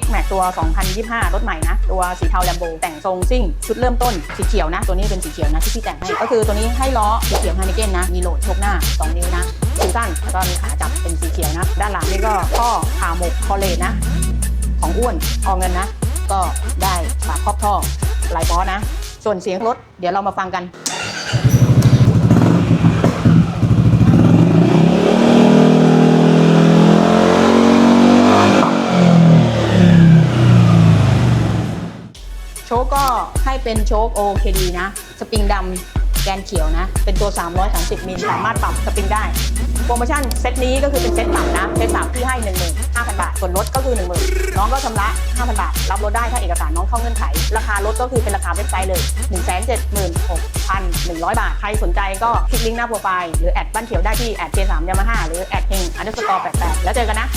X Max ตัว 2025 รถใหม่นะ ตัวสีเทาแลมโบแต่งทรงซิ่ง ชุดเริ่มต้นสีเขียวนะ ตัวนี้เป็นสีเขียวนะที่พี่แต่งให้ก็คือตัวนี้ให้ล้อสีเขียวฮานิเกนนะ มีโหลดโชกหน้า 2 นิ้วนะคิวสั้นแล้วก็มีขาจับเป็นสีเขียวนะ ด้านหลังนี่ก็ข้อขาหมกคอเลตนะ ของอ้วนออเงินนะ ก็ได้ฝากครอบท่อหลายป้อนะ ส่วนเสียงรถเดี๋ยวเรามาฟังกัน โชคก็ให้เป็นโชค OKD นะ สปริงดำแกนเขียวนะ เป็นตัว 330มิลสามารถปรับสปริงได้ โปรโมชั่นเซตนี้ก็คือเป็นเซตต่ำนะ เซตสามที่ให้ 15,000 บาท ส่วนลดก็คือ 10,000น้องก็ชำระ 5,000 บาท รับรถได้ถ้าเอกสารน้องเข้าเงื่อนไข ราคารถก็คือเป็นราคาเว็บไซต์เลย 176,100 บาท ใครสนใจก็คลิกลิงก์หน้าโปรไฟล์หรือแอดบ้านเขียวได้ที่แอด J3 Yamaha หรือแอดเฮงอันเดอร์สกอร์88แล้วเจอกันนะ